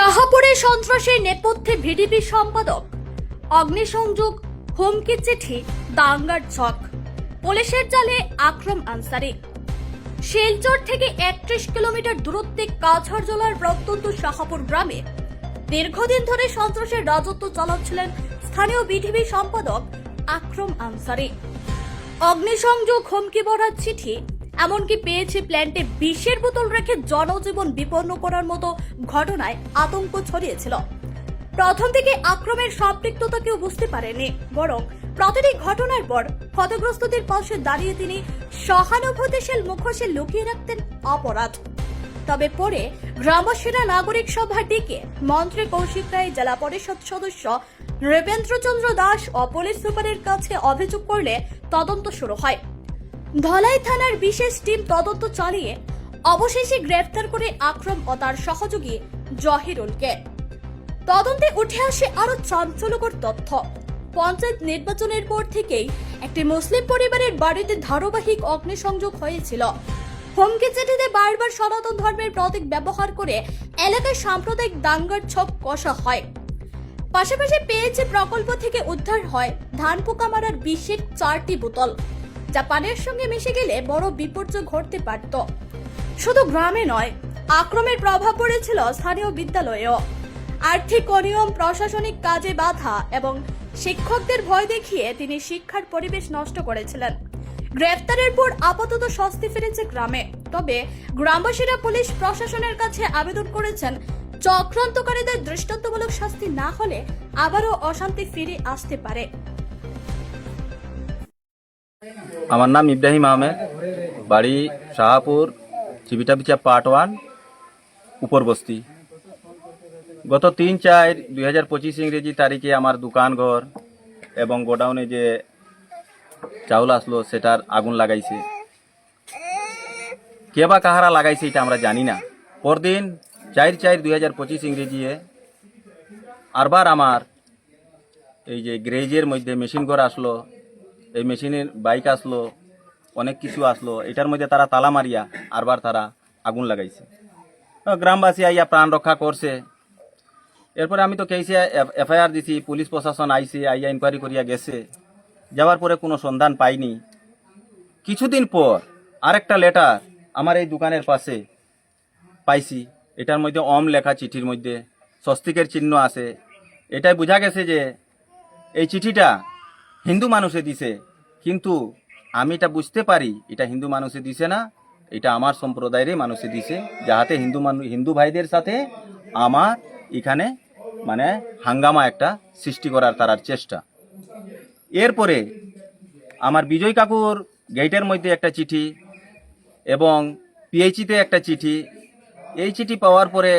শাহাপুরে সন্ত্রাসের নেপথ্যে ভিডিপি সম্পাদক, অগ্নিসংযোগ, হুমকি চিঠি, দাঙ্গার ছক, পুলিশের জালে আক্রম আনসারি। শিলচর থেকে একত্রিশ কিলোমিটার দূরত্বে কাছাড়জলার প্রত্যন্ত শাহাপুর গ্রামে দীর্ঘদিন ধরে সন্ত্রাসের রাজত্ব চালাচ্ছিলেন স্থানীয় বিডিবি সম্পাদক আক্রম আনসারি। অগ্নিসংযোগ, হুমকি ভরার চিঠি এমনকি পেয়েছে প্ল্যান্টে বিষের বোতল রেখে জনজীবন বিপন্ন করার মতো ঘটনায় আতঙ্ক ছড়িয়েছিল। প্রথম থেকে আক্রমের সম্পৃক্ততা কেউ বুঝতে পারেনি, বরং প্রতিটি ঘটনার পর ক্ষতগ্রস্তদের পাশে দাঁড়িয়ে তিনি সহানুভূতিশীল মুখোশে লুকিয়ে রাখতেন অপরাধ। তবে পরে গ্রামবাসীরা নাগরিক সভা ডেকে মন্ত্রী কৌশিক রায়, জেলা পরিষদ সদস্য রেবেন্দ্রচন্দ্র দাস ও পুলিশ সুপারের কাছে অভিযোগ করলে তদন্ত শুরু হয়। ধলাই থানার বিশেষ টিম তদন্ত চালিয়ে অবশেষে গ্রেফতার করে আক্রম ও তার সহযোগী জহিরুলকে। তদন্তে উঠে আসে আরও চাঞ্চল্যকর তথ্য। পঞ্চায়েত নির্বাচনের পর থেকেই একটি মুসলিম পরিবারের বাড়িতে ধারাবাহিক অগ্নিসংযোগ হয়েছিল। হুমকি চিঠিতে বারবার সনাতন ধর্মের প্রতীক ব্যবহার করে এলাকায় সাম্প্রদায়িক দাঙ্গার ছক কষা হয়। পাশাপাশি পেয়েছে প্রকল্প থেকে উদ্ধার হয় ধান পোকা মারার বিষের চারটি বোতল। যা পানের সঙ্গে মিশে গেলে বড় বিপর্যয় ঘটতে পারত। শুধু গ্রামে নয়, আক্রমের প্রভাব পড়েছিল স্থানীয় বিদ্যালয়েও। আর্থিক অনিয়ম, প্রশাসনিক কাজে বাধা এবং শিক্ষকদের ভয় দেখিয়ে তিনি শিক্ষার পরিবেশ নষ্ট করেছিলেন। গ্রেফতারের পর আপাতত স্বস্তি ফিরেছে গ্রামে। তবে গ্রামবাসীরা পুলিশ প্রশাসনের কাছে আবেদন করেছেন, চক্রান্তকারীদের দৃষ্টান্তমূলক শাস্তি না হলে আবারও অশান্তি ফিরে আসতে পারে। আমার নাম ইব্রাহিম আহমেদ। বাড়ি শাহাপুর চিবিটাবিচা পার্ট ওয়ান উপর বস্তি গত তিন চার দুই হাজার পঁচিশ ইংরেজি তারিখে আমার দোকান ঘর এবং গোডাউনে যে চাউল আসলো, সেটার আগুন লাগাইছে। কে বা কাহারা লাগাইছে এটা আমরা জানি না। পরদিন চার চার দুই হাজার পঁচিশ ইংরেজিয়ে আরবার আমার এই যে গ্রেজের মধ্যে মেশিন ঘর আসলো এই মেশিনের বাইক আসলো, অনেক কিছু আসলো, এটার মধ্যে তারা তালা মারিয়া আরবার তারা আগুন লাগাইছে। গ্রামবাসী আইয়া প্রাণ রক্ষা করছে। এরপরে আমি তো কেসে এফআইআর দিছি, পুলিশ প্রশাসন আইছে, আইয়া ইনকোয়ারি করিয়া গেছে। যাওয়ার পরে কোনো সন্ধান পাইনি। কিছুদিন পর আরেকটা লেটার আমার এই দোকানের পাশে পাইছি। এটার মধ্যে অম লেখা চিঠির মধ্যে, স্বস্তিকের চিহ্ন আছে। এটাই বোঝা গেছে যে এই চিঠিটা হিন্দু মানুষে দিছে। কিন্তু আমি এটা বুঝতে পারি, এটা হিন্দু মানুষে দিছে না, এটা আমার সম্প্রদায়েরই মানুষে দিছে, যাহাতে হিন্দু মানুষ হিন্দু ভাইদের সাথে আমার এখানে মানে হাঙ্গামা একটা সৃষ্টি করার তারার চেষ্টা। এরপরে আমার বিজয় কাকুর গেটের মধ্যে একটা চিঠি এবং পিএইচিতে একটা চিঠি। এই চিঠি পাওয়ার পরে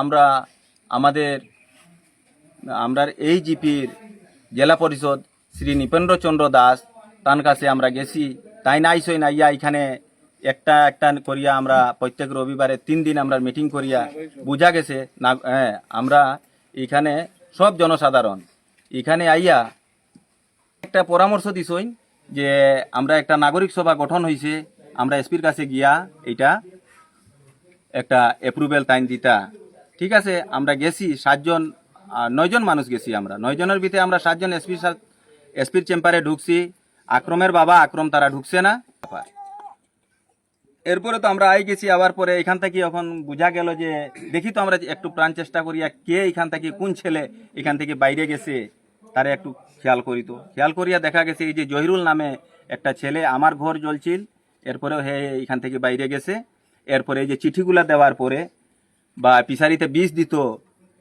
আমরা আমাদের, আমরা এই জিপির জেলা পরিষদ শ্রী নৃপেন্দ্রচন্দ্র দাস, তার কাছে আমরা গেছি। তাই নাই সই না ইয়া এখানে একটা একটা করিয়া আমরা প্রত্যেক রবিবারে তিন দিন আমরা মিটিং করিয়া বুঝা গেছে। না হ্যাঁ আমরা এখানে সব জনসাধারণ, এখানে আইয়া একটা পরামর্শ দিছই যে আমরা একটা নাগরিক সভা গঠন হয়েছে আমরা এসপির কাছে গিয়া এটা একটা অ্যাপ্রুভেল তাইন দিতা। ঠিক আছে, আমরা গেছি, সাতজন নয়জন মানুষ গেছি আমরা। নয়জনের ভিতরে আমরা সাতজন এসপির এসপির চেম্বারে ঢুকছি। আক্রমের বাবা, আক্রম তারা ঢুকছে না। এরপরে তো আমরা আই গেছি, আবার পরে এখান থেকে এখন বোঝা গেল যে, দেখি তো আমরা একটু প্রাণ চেষ্টা করিয়া কে এখান থেকে কোন ছেলে এখান থেকে বাইরে গেছে, তারা একটু খেয়াল করি তো। খেয়াল করিয়া দেখা গেছে, এই যে জহিরুল নামে একটা ছেলে, আমার ঘর জ্বলছিল এরপরেও হে এখান থেকে বাইরে গেছে। এরপরে এই যে চিঠিগুলা দেওয়ার পরে বা পিসারিতে বিষ দিত,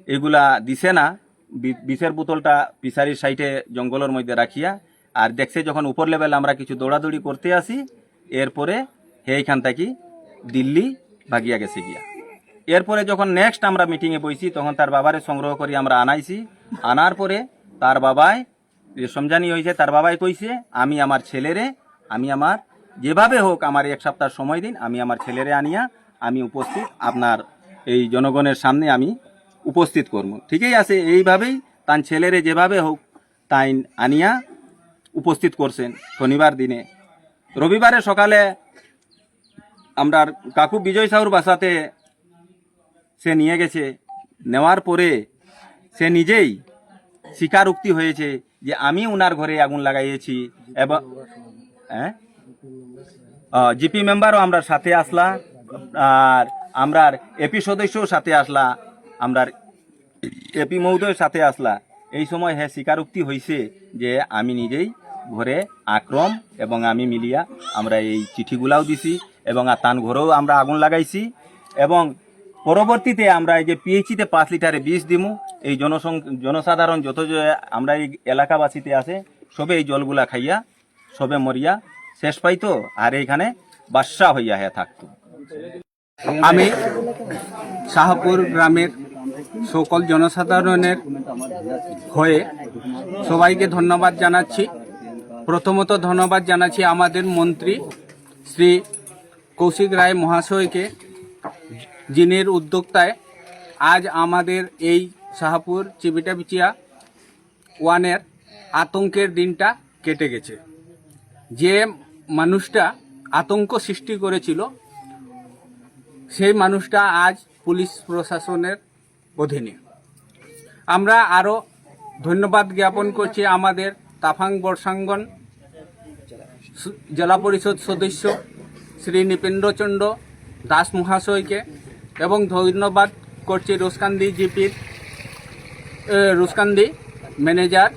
এগুলা দিছে না। বিষের বোতলটা পিসারির সাইডে জঙ্গলের মধ্যে রাখিয়া, আর দেখছে যখন উপর লেভেল আমরা কিছু দৌড়াদৌড়ি করতে আসি, এরপরে হে এখান থেকে দিল্লি ভাগিয়া গেছে গিয়া। এরপরে যখন নেক্সট আমরা মিটিংয়ে বইছি, তখন তার বাবারে সংগ্রহ করি আমরা আনাইছি। আনার পরে তার বাবাই সমজানি হয়েছে তার বাবাই কইছে, আমি আমার ছেলেরে, আমি আমার যেভাবে হোক আমার এক সপ্তাহ সময় দিন, আমি আমার ছেলেরে আনিয়া আমি উপস্থিত আপনার এই জনগণের সামনে আমি উপস্থিত করব। ঠিকই আছে, এইভাবেই তার ছেলেরে যেভাবে হোক তাই আনিয়া উপস্থিত করছেন শনিবার দিনে। রবিবারে সকালে আমরা কাকু বিজয় সাহুর বাসাতে সে নিয়ে গেছে। নেওয়ার পরে সে নিজেই স্বীকারোক্তি হয়েছে যে আমি ওনার ঘরে আগুন লাগাইয়েছি এবং হ্যাঁ? জিপি মেম্বারও আমরা সাথে আসলা, আর আমরার এপি সদস্যও সাথে আসলা। আমরার এপি মহোদয়ের সাথে আসলা। এই সময় হ্যাঁ স্বীকারোক্তি হয়েছে যে আমি নিজেই ঘরে আক্রম এবং আমি মিলিয়া আমরা এই চিঠিগুলাও দিছি এবং তান ঘরেও আমরা আগুন লাগাইছি এবং পরবর্তীতে আমরা এই যে পিএইচিতে পাঁচ লিটারে বিষ দিমু। এই জনসং, জনসাধারণ যত আমরা এই এলাকাবাসীতে আছে, সবে এই জলগুলা খাইয়া, সবে মরিয়া, শেষ পাইতো আর এইখানে বাদশা হইয়া হ্যাঁ থাকতো। আমি শাহপুর গ্রামের সকল জনসাধারণের হয়ে সবাইকে ধন্যবাদ জানাচ্ছি। প্রথমত ধন্যবাদ জানাচ্ছি আমাদের মন্ত্রী শ্রী কৌশিক রায় মহাশয়কে, যিনির উদ্যোক্তায় আজ আমাদের এই শাহপুর চিবিটাবিচিয়া ওয়ানের আতঙ্কের দিনটা কেটে গেছে। যে মানুষটা আতঙ্ক সৃষ্টি করেছিল, সেই মানুষটা আজ পুলিশ প্রশাসনের অধীনে। আমরা আরও ধন্যবাদ জ্ঞাপন করছি আমাদের তাফাং বর্ষাঙ্গন জেলা পরিষদ সদস্য শ্রী নৃপেন্দ্রচন্দ্র দাস মহাশয়কে এবং ধন্যবাদ করছি রুসকান্দি জিপির রুসকান্দি ম্যানেজার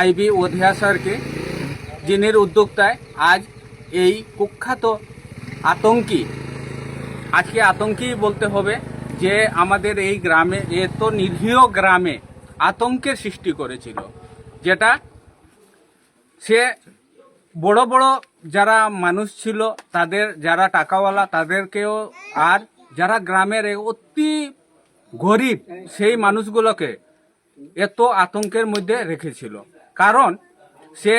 আইবি ওধিয়া স্যারকে, যিনির উদ্যোক্তায় আজ এই কুখ্যাত আতঙ্কী, আজকে আতঙ্কী বলতে হবে যে আমাদের এই গ্রামে এত নিরীহ গ্রামে আতঙ্কের সৃষ্টি করেছিল। যেটা সে বড় বড় যারা মানুষ ছিল, তাদের যারা টাকাওয়ালা, তাদেরকেও আর যারা গ্রামের অতি গরিব, সেই মানুষগুলোকে এত আতঙ্কের মধ্যে রেখেছিল। কারণ সে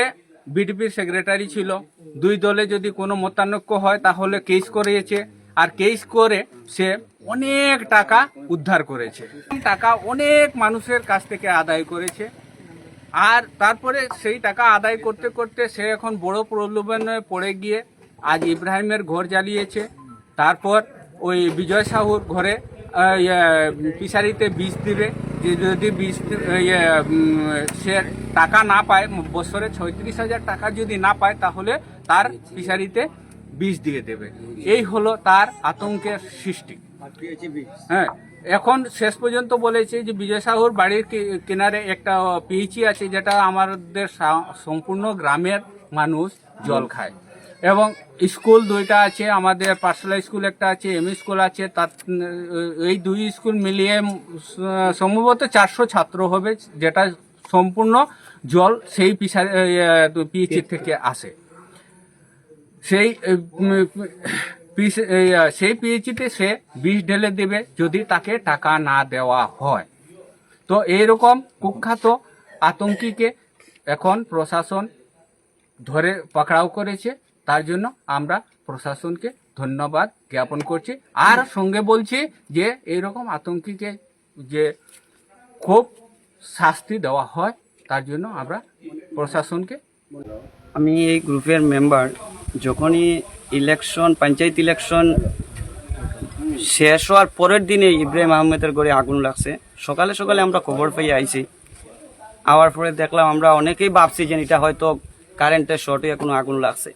বিডিপির সেক্রেটারি ছিল। দুই দলে যদি কোনো মতানৈক্য হয়, তাহলে কেস করিয়েছে আর কেস করে সে অনেক টাকা উদ্ধার করেছে। টাকা অনেক মানুষের কাছ থেকে আদায় করেছে। আর তারপরে সেই টাকা আদায় করতে করতে সে এখন বড় প্রলোভনে পড়ে গিয়ে আজ ইব্রাহিমের ঘর জ্বালিয়েছে। তারপর ওই বিজয় সাহুর ঘরে ইয়ে, পিসারিতে বিষ দিবে। যে যদি দি- ইয়ে, সে টাকা না পায় বছরে ছয়ত্রিশ হাজার টাকা যদি না পায় তাহলে তার পিসারিতে বিষ দিয়ে দেবে। এই হলো তার আতঙ্কের সৃষ্টি। হ্যাঁ এখন শেষ পর্যন্ত বলেছে যে বিজয় সাহুর বাড়ির কিনারে একটা পিএইচি আছে যেটা আমাদের সম্পূর্ণ গ্রামের মানুষ জল খায়। এবং স্কুল দুইটা আছে আমাদের পাঠশালা স্কুল একটা আছে এম স্কুল আছে তার এই দুই স্কুল মিলিয়ে সম্ভবত চারশো ছাত্র হবে যেটা সম্পূর্ণ জল সেই পিসার পিএইচি থেকে আসে। সেই সেই পিএইচিতে সে বিষ ঢেলে দেবে যদি তাকে টাকা না দেওয়া হয়। তো এইরকম কুখ্যাত আতঙ্কিকে এখন প্রশাসন ধরে পাকড়াও করেছে। তার জন্য আমরা প্রশাসনকে ধন্যবাদ জ্ঞাপন করছি। আর সঙ্গে বলছি যে, এইরকম আতঙ্কিকে যে খুব শাস্তি দেওয়া হয়, তার জন্য আমরা প্রশাসনকে আমি এই গ্রুপের মেম্বার যখনই ইলেকশন পঞ্চায়েত ইলেকশন শেষ হওয়ার পরের দিনে ইব্রাহিম আহমেদের ঘরে আগুন লাগছে। সকালে সকালে আমরা খবর পেয়ে আইছি। আওয়ার পরে দেখলাম আমরা অনেকেই ভাবছি যে এটা হয়তো কারেন্টের শর্টে কোনো আগুন লাগছে।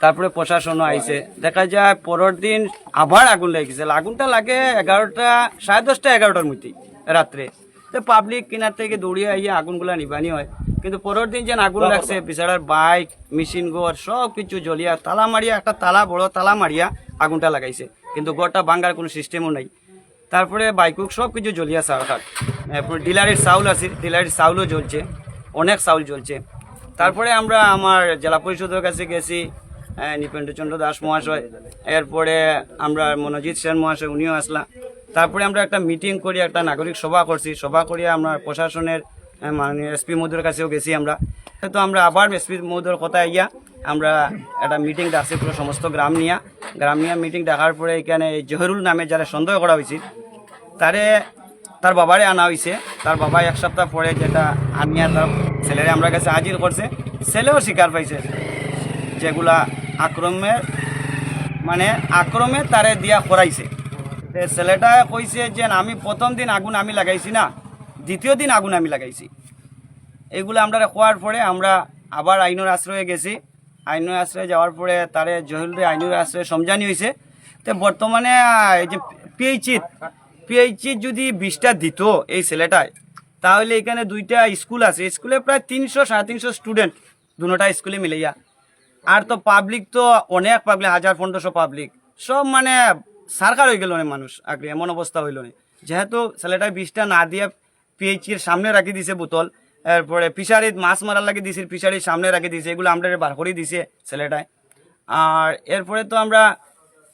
তারপরে প্রশাসনও আইছে। দেখা যায় পরের দিন আবার আগুন লেগেছে। আগুনটা লাগে এগারোটা, সাড়ে দশটা, এগারোটার মধ্যেই, রাত্রে। তো পাবলিক কিনার থেকে দৌড়িয়ে আইয়ে আগুনগুলা নিবানি হয়। কিন্তু পরের দিন যেন আগুন লাগছে বিছাড়ার বাইক মেশিন ঘর সব কিছু জ্বলিয়া তালা মারিয়া একটা তালা বড় তালা মারিয়া আগুনটা লাগাইছে। কিন্তু ঘরটা ভাঙ্গার কোনো সিস্টেমও নাই। তারপরে বাইকুক সব কিছু জ্বলিয়া সারখাট এরপর ডিলারের চাউল আছে ডিলারের চাউলও জ্বলছে অনেক চাউল জ্বলছে। তারপরে আমরা আমার জেলা পরিষদের কাছে গেছি নৃপেন্দ্রচন্দ্র দাস মহাশয়। এরপরে আমরা মনোজিৎ সেন মহাশয় উনিও আসলা। তারপরে আমরা একটা মিটিং করি, একটা নাগরিক সভা করছি। সভা করিয়া আমরা প্রশাসনের মাননীয় এসপি মহোদয়ের কাছেও গেছি আমরা। তো আমরা আবার এসপি মহোদয়ের কথা ইয়া আমরা একটা মিটিং ডাকছি পুরো সমস্ত গ্রাম নিয়া। গ্রাম নিয়া মিটিং ডাকার পরে এখানে এই জহিরুল নামে যারা সন্দেহ করা হয়েছে, তারে তার বাবারে আনা হয়েছে তার বাবা এক সপ্তাহ পরে যেটা আনিয়া তার ছেলেরে আমরা কাছে হাজির করছে। ছেলেও স্বীকার পাইছে। যেগুলা আক্রমের মানে আক্রমে তারে দিয়া করাইছে ছেলেটা কইছে যে আমি প্রথম দিন আগুন আমি লাগাইছি না, দ্বিতীয় দিন আগুন আমি লাগাইছি। এগুলো আমরা খোয়ার পরে আমরা আবার আইনের আশ্রয়ে গেছি। আইনের আশ্রয়ে যাওয়ার পরে তারে জহিলরে আইনের আশ্রয়ে সমঝানি হয়েছে তো বর্তমানে এই যে পিএইচিত পিএইচিত যদি বিশটা দিত এই ছেলেটায়, তাহলে এখানে দুইটা স্কুল আছে। স্কুলে প্রায় তিনশো, সাড়ে তিনশো স্টুডেন্ট দুটা স্কুলে মিলাইয়া। আর তো পাবলিক তো অনেক পাবলিক হাজার, পনেরোশো পাবলিক সব মানে সারকার হয়ে গেল না মানুষ আগে, এমন অবস্থা হইল যেহেতু ছেলেটা বিষটা না দিয়ে পিএইচির সামনে রাখি দিছে বোতল, এরপরে ফিশারিত মাছ মারার লাগে দিছে, ফিশারির সামনে রাখি দিছে, এগুলো আমরা বার করে দিছে ছেলেটায়। আর এরপরে তো আমরা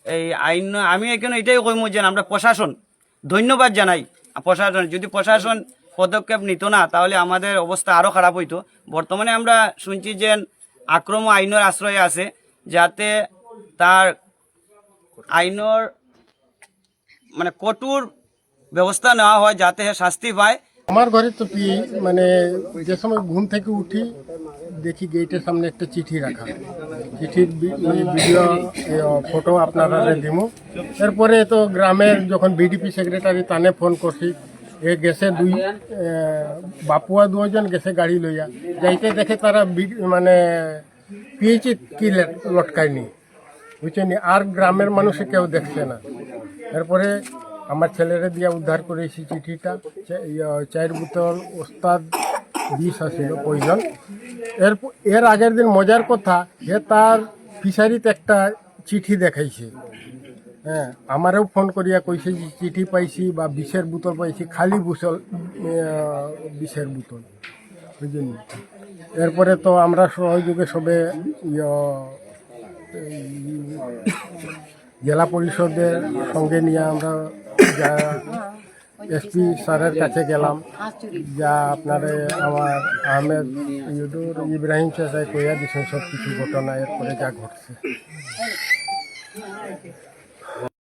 এই আইন, আমি এখানে এটাই কইমু যে আমরা প্রশাসন ধন্যবাদ জানাই। প্রশাসন, যদি প্রশাসন পদক্ষেপ নিত না, তাহলে আমাদের অবস্থা আরও খারাপ হইতো। বর্তমানে আমরা শুনছি যে আক্রম আইনের আশ্রয়ে আছে, যাতে তার আইনের মানে কঠোর ব্যবস্থা নেওয়া হয় যাতে শাস্তি পায়। আমার ঘরে তো পি মানে যে সময় ঘুম থেকে উঠি, দেখি গেটের সামনে একটা চিঠি রাখা। চিঠির মানে ভিডিও ফটো আপনারা দিমু। এরপরে তো গ্রামের যখন বিডিপি সেক্রেটারি তানে ফোন করছি, এ গেছে দুই বাপুয়া দুজন গেছে গাড়ি লইয়া। যাইতে দেখে তারা মানে পিএইচি কি লটকায়নি। বুঝছেন আর গ্রামের মানুষে কেউ দেখছে না। এরপরে আমার ছেলেরা দিয়ে উদ্ধার করেছি চিঠিটা। ইয়া, চায়ের বোতল ওস্তাদ বিষ আসছিল পয়জন এর এর আগের দিন মজার কথা যে তার ফিশারিতে একটা চিঠি দেখাইছে। হ্যাঁ আমারও ফোন করিয়া কইছে যে চিঠি পাইছি বা বিষের বোতল পাইছি খালি বুসল বিষের বোতল। বুঝলেন? এরপরে তো আমরা সহযোগে সবে ইয়া, জেলা পরিষদের সঙ্গে নিয়ে আমরা যা এসপি স্যারের কাছে গেলাম। যা আপনারে আমার আহমেদ, ইউদুর, ইব্রাহিম চাষায় কইয়া দিচ্ছেন সব কিছু ঘটনা, এরপরে যা ঘটছে।